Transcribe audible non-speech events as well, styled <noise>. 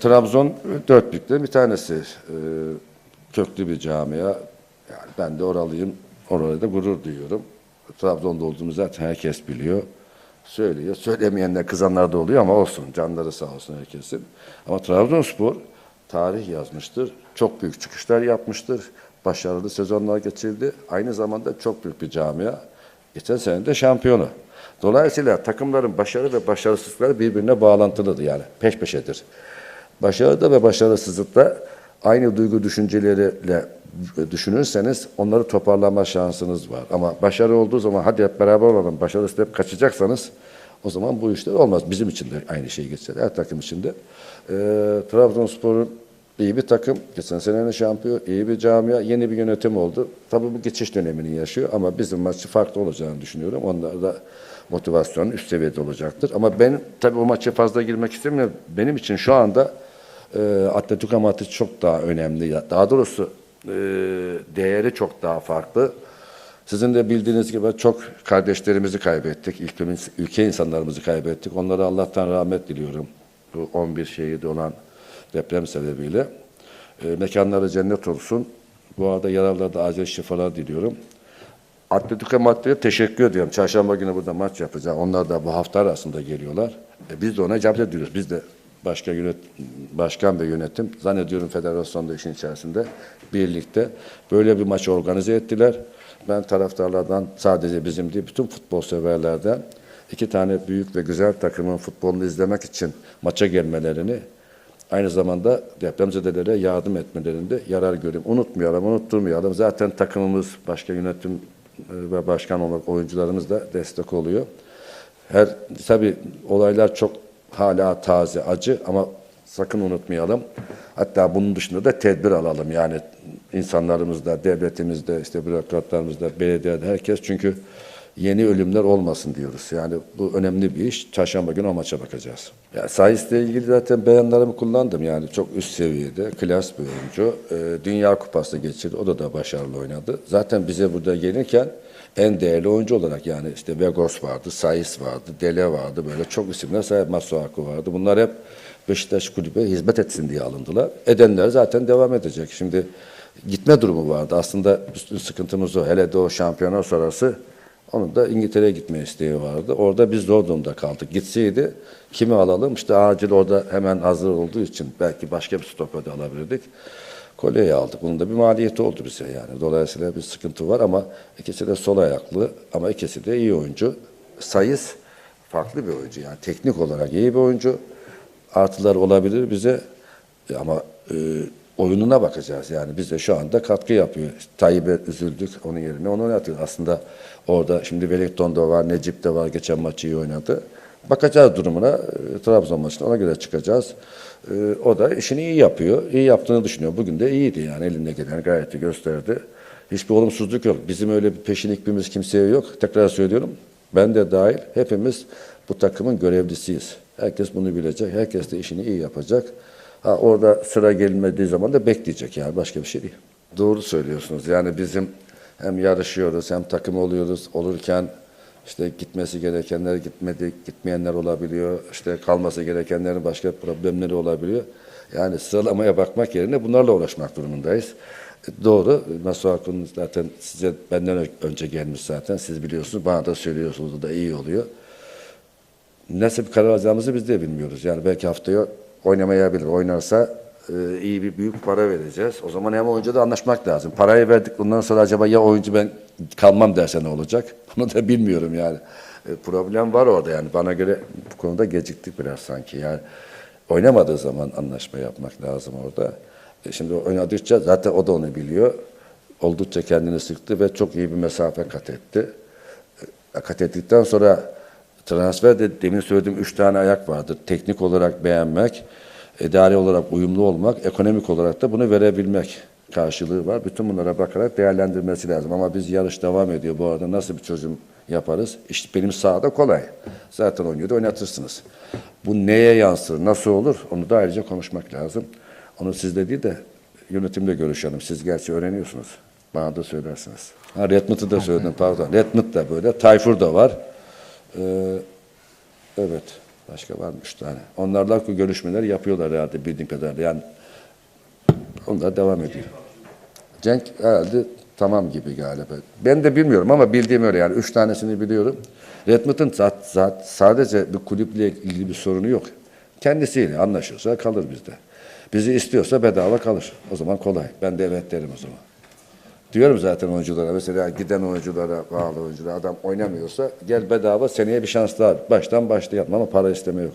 Trabzon dört büyüklerin bir tanesi. Ee, köklü bir camia. Yani ben de oralıyım. Orada da gurur duyuyorum. Trabzon'da olduğumu zaten herkes biliyor. Söylüyor. Söylemeyenler kızanlar da oluyor ama olsun. Canları sağ olsun herkesin. Ama Trabzonspor tarih yazmıştır. Çok büyük çıkışlar yapmıştır. Başarılı sezonlar geçirdi. Aynı zamanda çok büyük bir camia. Geçen sene de şampiyonu. Dolayısıyla takımların başarı ve başarısızlıkları birbirine bağlantılıdır yani peş peşedir. Başarıda ve başarısızlıkta aynı duygu düşünceleriyle düşünürseniz onları toparlama şansınız var. Ama başarı olduğu zaman hadi hep beraber olalım, başarısız hep kaçacaksanız o zaman bu işler olmaz. Bizim için de aynı şey geçer. Her takım için de. Ee, Trabzonspor'un iyi bir takım. Geçen senenin şampiyon, iyi bir camia, yeni bir yönetim oldu. Tabii bu geçiş dönemini yaşıyor ama bizim maçı farklı olacağını düşünüyorum. Onlar da motivasyonu üst seviyede olacaktır. Ama ben tabii o maça fazla girmek istemiyorum. Benim için şu anda e, Atletico Madrid çok daha önemli. Daha doğrusu e, değeri çok daha farklı. Sizin de bildiğiniz gibi çok kardeşlerimizi kaybettik. Ülkemiz, ülke insanlarımızı kaybettik. Onlara Allah'tan rahmet diliyorum. Bu 11 şehit olan deprem sebebiyle. E, mekanları cennet olsun. Bu arada yaralılara da acil şifalar diliyorum. Atletico Madrid'e teşekkür ediyorum. Çarşamba günü burada maç yapacağız. Onlar da bu hafta arasında geliyorlar. E, biz de ona icabet ediyoruz. Biz de başka yönet, başkan ve yönetim zannediyorum federasyonda işin içerisinde birlikte böyle bir maçı organize ettiler. Ben taraftarlardan sadece bizim değil bütün futbol severlerden iki tane büyük ve güzel takımın futbolunu izlemek için maça gelmelerini aynı zamanda depremzedelere yardım etmelerinde yarar görüyorum. Unutmayalım, unutturmayalım. Zaten takımımız, başka yönetim e, ve başkan olarak oyuncularımız da destek oluyor. Her tabi olaylar çok hala taze, acı ama sakın unutmayalım. Hatta bunun dışında da tedbir alalım. Yani insanlarımızda, devletimizde, işte bürokratlarımızda, belediyede herkes çünkü yeni ölümler olmasın diyoruz. Yani bu önemli bir iş. Çarşamba günü o maça bakacağız. Ya Sayıs'la ilgili zaten beyanlarımı kullandım. Yani çok üst seviyede, klas bir oyuncu. Ee, Dünya Kupası geçirdi. O da da başarılı oynadı. Zaten bize burada gelirken en değerli oyuncu olarak yani işte Vegos vardı, Sayıs vardı, Dele vardı. Böyle çok isimler sahip Masuaku vardı. Bunlar hep Beşiktaş kulübe hizmet etsin diye alındılar. Edenler zaten devam edecek. Şimdi gitme durumu vardı. Aslında üstün sıkıntımız o. Hele de o şampiyona sonrası onun da İngiltere'ye gitme isteği vardı. Orada biz zor durumda kaldık. Gitseydi kimi alalım? İşte acil orada hemen hazır olduğu için belki başka bir stoper de alabilirdik. Kolyeyi aldık. Bunun da bir maliyeti oldu bize yani. Dolayısıyla bir sıkıntı var ama ikisi de sol ayaklı ama ikisi de iyi oyuncu. Sayıs farklı bir oyuncu yani teknik olarak iyi bir oyuncu. Artılar olabilir bize ama e, oyununa bakacağız. Yani biz de şu anda katkı yapıyor. Tayyip'e üzüldük onun yerine onu oynatıyor. Aslında orada şimdi Wellington'da var, Necip de var. Geçen maçı iyi oynadı. Bakacağız durumuna. E, Trabzon maçına ona göre çıkacağız. E, o da işini iyi yapıyor. İyi yaptığını düşünüyor. Bugün de iyiydi yani elinde gelen gayet iyi gösterdi. Hiçbir olumsuzluk yok. Bizim öyle bir peşinlikimiz kimseye yok. Tekrar söylüyorum. Ben de dahil hepimiz bu takımın görevlisiyiz. Herkes bunu bilecek. Herkes de işini iyi yapacak. Ha, orada sıra gelmediği zaman da bekleyecek yani başka bir şey değil. Doğru söylüyorsunuz. Yani bizim hem yarışıyoruz hem takım oluyoruz. Olurken işte gitmesi gerekenler gitmedi, gitmeyenler olabiliyor. İşte kalması gerekenlerin başka problemleri olabiliyor. Yani sıralamaya bakmak yerine bunlarla uğraşmak durumundayız. E, Doğru. Masuaku'nun zaten size benden önce gelmiş zaten. Siz biliyorsunuz. Bana da söylüyorsunuz. O da iyi oluyor. Nasıl bir karar alacağımızı biz de bilmiyoruz. Yani belki haftaya oynamayabilir. Oynarsa e, iyi bir büyük para vereceğiz. O zaman hem oyuncu da anlaşmak lazım. Parayı verdik bundan sonra acaba ya oyuncu ben kalmam derse ne olacak? <laughs> Bunu da bilmiyorum yani. E, problem var orada yani. Bana göre bu konuda geciktik biraz sanki. Yani oynamadığı zaman anlaşma yapmak lazım orada. E, şimdi oynadıkça zaten o da onu biliyor. Oldukça kendini sıktı ve çok iyi bir mesafe kat etti. E, kat ettikten sonra Transferde demin söylediğim üç tane ayak vardır. Teknik olarak beğenmek, idari olarak uyumlu olmak, ekonomik olarak da bunu verebilmek karşılığı var. Bütün bunlara bakarak değerlendirmesi lazım. Ama biz yarış devam ediyor. Bu arada nasıl bir çözüm yaparız? İşte benim sahada kolay. Zaten oynuyordu oynatırsınız. Bu neye yansır, nasıl olur? Onu da ayrıca konuşmak lazım. Onu sizle değil de yönetimle görüşelim. Siz gerçi öğreniyorsunuz. Bana da söylersiniz. Ha, Redmond'u da söyledim <laughs> pardon. Redmond da böyle. Tayfur da var. Ee, evet. Başka var mı üç tane? Onlarla görüşmeler yapıyorlar herhalde bildiğim kadarıyla. Yani onlar devam ediyor. Cenk herhalde tamam gibi galiba. Ben de bilmiyorum ama bildiğim öyle yani. Üç tanesini biliyorum. Redmond'un zat, zat, sadece bir kulüple ilgili bir sorunu yok. Kendisiyle anlaşırsa kalır bizde. Bizi istiyorsa bedava kalır. O zaman kolay. Ben de evet derim o zaman. Diyorum zaten oyunculara mesela giden oyunculara, bağlı oyunculara adam oynamıyorsa gel bedava seneye bir şans daha. Baştan başlayalım ama para isteme yok.